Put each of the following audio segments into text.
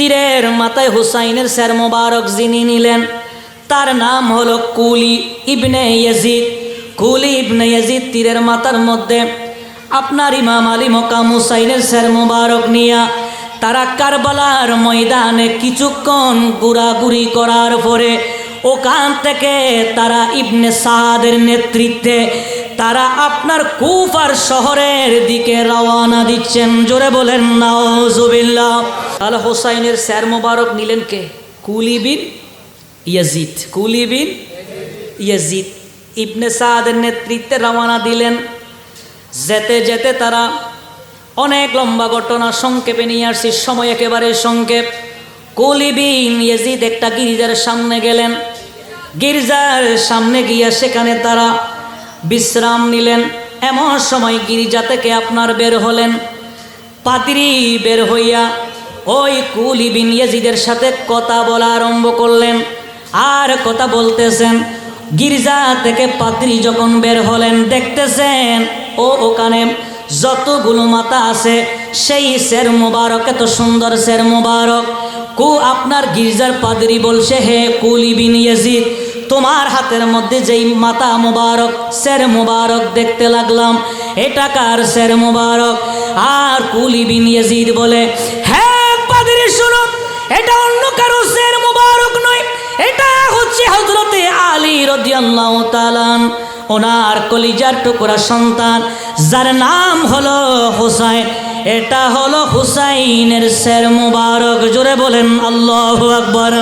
তীরের মাথায় হুসাইনের স্যার মোবারক যিনি নিলেন, তার নাম হলো কুলি ইবনে ইয়াজিদ। কুলি ইবনে ইয়াজিদ তীরের মাথার মধ্যে আপনার ইমাম আলী মকাম হুসাইনের স্যার মোবারক নিয়া তারা কারবালার ময়দানে কিছুক্ষণ ঘোরাঘুরি করার পরে ওখান থেকে তারা ইবনে সাদের নেতৃত্বে তারা আপনার কুফার শহরের দিকে রওয়ানা দিচ্ছেন। জোরে বলেন নাওজুবিল্লাহ আল হোসাইনের স্যার মোবারক নিলেন কে? কুলিবিন ইয়াজিদ। কুলিবিন ইয়াজিদ। ইবনে সাদের নেতৃত্বে রওয়ানা দিলেন। যেতে যেতে তারা অনেক লম্বা ঘটনা সংক্ষেপে নিয়ে আসছি। সময় একেবারে সংক্ষেপ। কলিবিন ইয়াজিদ একটা গির্জার সামনে গেলেন। গির্জার সামনে গিয়া সেখানে তারা বিশ্রাম নিলেন। এমন সময় গির্জা থেকে আপনার বের হলেন। পাতিরি বের হইয়া ওই কুলিবিন ইয়েজিদের সাথে কথা বলা আরম্ভ করলেন। আর কথা বলতেছেন, গির্জা থেকে পাদ্রি যখন বের হলেন, দেখতেছেন, ও ওখানে যতগুলো মাথা আছে, সেই শের মোবারক, এত সুন্দর শের মোবারক। কু আপনার গির্জার পাদরি বলছে, হে কুলি বিন ইয়াজিদ তোমার হাতের মধ্যে যেই মাতা মোবারক শের মোবারক দেখতে লাগলাম। এটা কার শের মোবারক? আর কুলি বিন ইয়াজিদ বলে হ্যাঁ পাদরি শুনো, এটা অন্য কারও শের মোবারক নয়। এটা হচ্ছে হজরতে আলী রদিয়াল্লাহ তালান ওনার কলিজার টুকরা সন্তান, যার নাম হলো হুসাইন। এটা হলো হুসাইনের শের মুবারক। জোরে বলেন, আল্লাহ আকবর।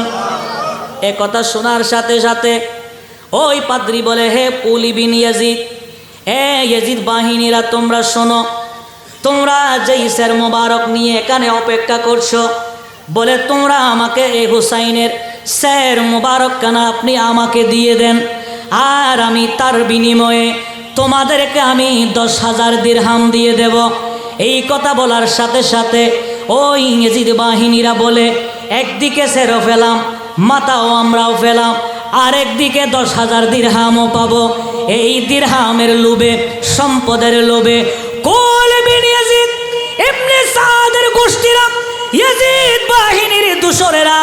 এ কথা শোনার সাথে সাথে ওই পাদ্রি বলে, হে পুলিবিন ইয়াজিদ এ ইয়াজিদ বাহিনীরা, তোমরা শোনো, তোমরা যেই শের মোবারক নিয়ে এখানে অপেক্ষা করছ, বলে, তোমরা আমাকে এই হুসাইনের মুবারক কেন আপনি আমাকে দিয়ে দেন, আর আমি তার বিনিময়ে তোমাদেরকে আমি দশ হাজার দিরহাম দিয়ে দেব। এই কথা বলার সাথে সাথে ওই ইংরেজির বাহিনীরা বলে, একদিকে সেরো ফেলাম মাথাও আমরাও ফেলাম আর একদিকে দশ হাজার দিরহামও পাবো। এই দিরহামের লোভে, সম্পদের লোভে কোল বিন ইয়াজিদ বাহিনীর দূষরেরা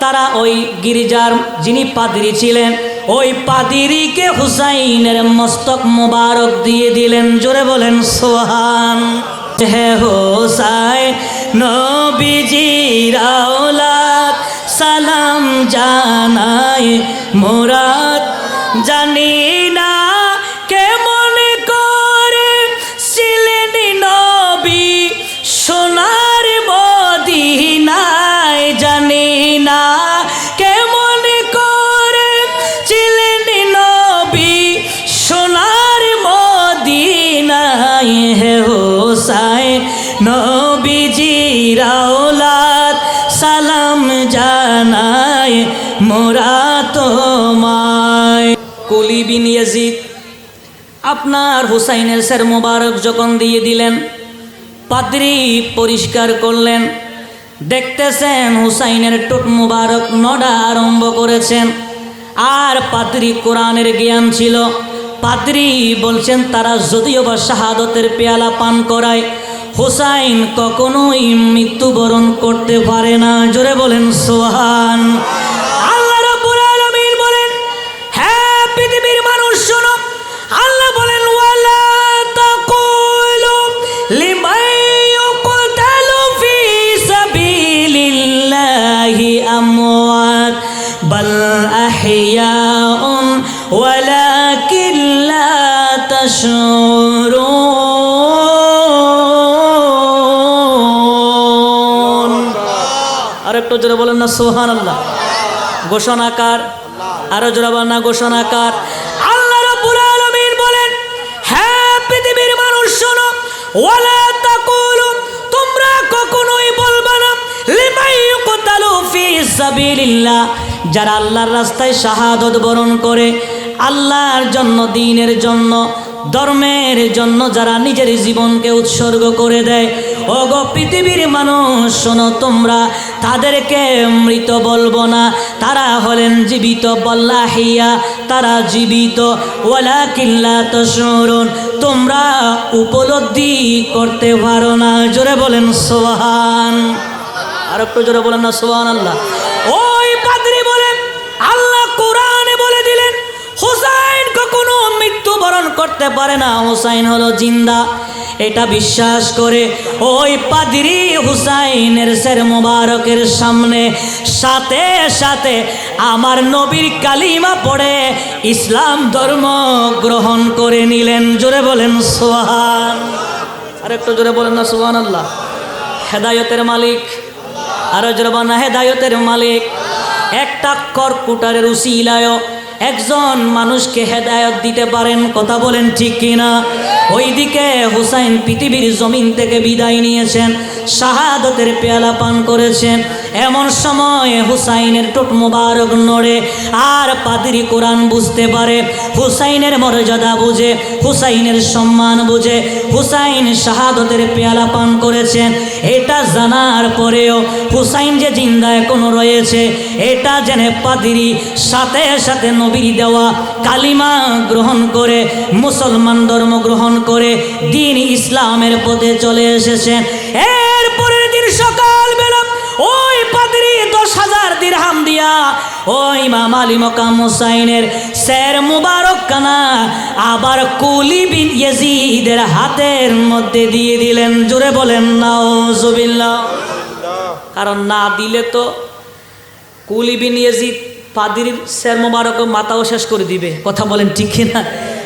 তারা ওই গিরিজার যিনি পাদ্রি ছিলেন, ওই পাদিরিকে হুসাইনের মস্তক মোবারক দিয়ে দিলেন। জোরে বলেন, সোহান। হে হোসাই নবীজির জানাই মুরাদ জানি তোমায়। আপনার হুসাইনের স্যার মোবারক যখন দিয়ে দিলেন, পাদ্রি পরিষ্কার করলেন, দেখতেছেন হুসাইনের টুট মুবারক নডা আরম্ভ করেছেন, আর পাদ্রি কোরআনের জ্ঞান ছিল। পাদ্রি বলছেন, তারা যদিও বা শাহাদতের পেয়ালা পান করায়, হুসাইন কখনোই মৃত্যুবরণ করতে পারে না। জোরে বলেন সোহান তাশউরুন আর একটু জোরে বলেন না সোহান আল্লাহ ঘোষণাকার। আরও জোরে বলেন না, ঘোষণাকার। আল্লাহ রাব্বুল বলেন হ্যাঁ পৃথিবীর মানুষ, শোনো, ওয়ালা তাকুলু, তোমরা কখনোই বলবা না লিমাই ইউকতালু ফি সাবিলিল্লাহ। যারা আল্লাহর রাস্তায় শাহাদত বরণ করে, আল্লাহর জন্য, দিনের জন্য ধর্মের জন্য যারা নিজের জীবনকে উৎসর্গ করে দেয় ও গো পৃথিবীর মানুষ, শোনো তোমরা, তাদেরকে মৃত বলব না। তারা হলেন জীবিত, বল্লাহিয়া, তারা জীবিত। ওলা কিল্লা তো শুনুন তোমরা উপলব্ধি করতে পারো না। জোরে বলেন সোহান আর একটু জোরে বলেন না সোহান আল্লাহ ওই পাদ্রি বলেন, আল্লাহ কোরআনে বলে দিলেন কখনো মৃত্যুবরণ করতে পারে না। হুসাইন হলো জিন্দা। এটা বিশ্বাস করে ওই পাদ্রি হুসাইনের সের মোবারকের সামনে সাথে সাথে আমার নবীর কালিমা পড়ে ইসলাম ধর্ম গ্রহণ করে নিলেন। জোরে বলেন সোহান আর একটু জোরে বলেন না সোহান আল্লাহ হেদায়তের মালিক। আরও জোরে বলেন হেদায়তের মালিক। একটা কর্কুটারের উসিলায় একজন মানুষকে হেদায়ত দিতে পারেন, কথা বলেন ঠিক কিনা? ওইদিকে হুসাইন পৃথিবীর জমিন থেকে বিদায় নিয়েছেন, শাহাদতের পেয়ালা পান করেছেন। এমন সময় হুসাইনের টোট মোবারক নড়ে, আর পাদরি কোরআন বুঝতে পারে, হুসাইনের মর্যাদা বুঝে, হুসাইনের সম্মান বুঝে, হুসাইন শাহাদতের পেয়ালা পান করেছেন। এটা জানার পরেও হুসাইন যে জিন্দা এখনও রয়েছে, এটা জেনে পাদিরি, সাথে সাথে নবীর দেওয়া কালিমা গ্রহণ করে, মুসলমান ধর্ম গ্রহণ করে, দিন ইসলামের পথে চলে এসেছেন। এর দিয়া ও ইমাম আলী মকাম হুসাইনের স্যার মুবারক কানা আবার কুলি বিন ইয়াজিদের হাতের মধ্যে দিয়ে দিলেন। জোরে বলেন, নাউজুবিল্লাহ। কারণ না দিলে তো কুলি বিন ইয়াজিদ পাদির স্যার মুবারক মাথাও শেষ করে দিবে। কথা বলেন ঠিক কিনা?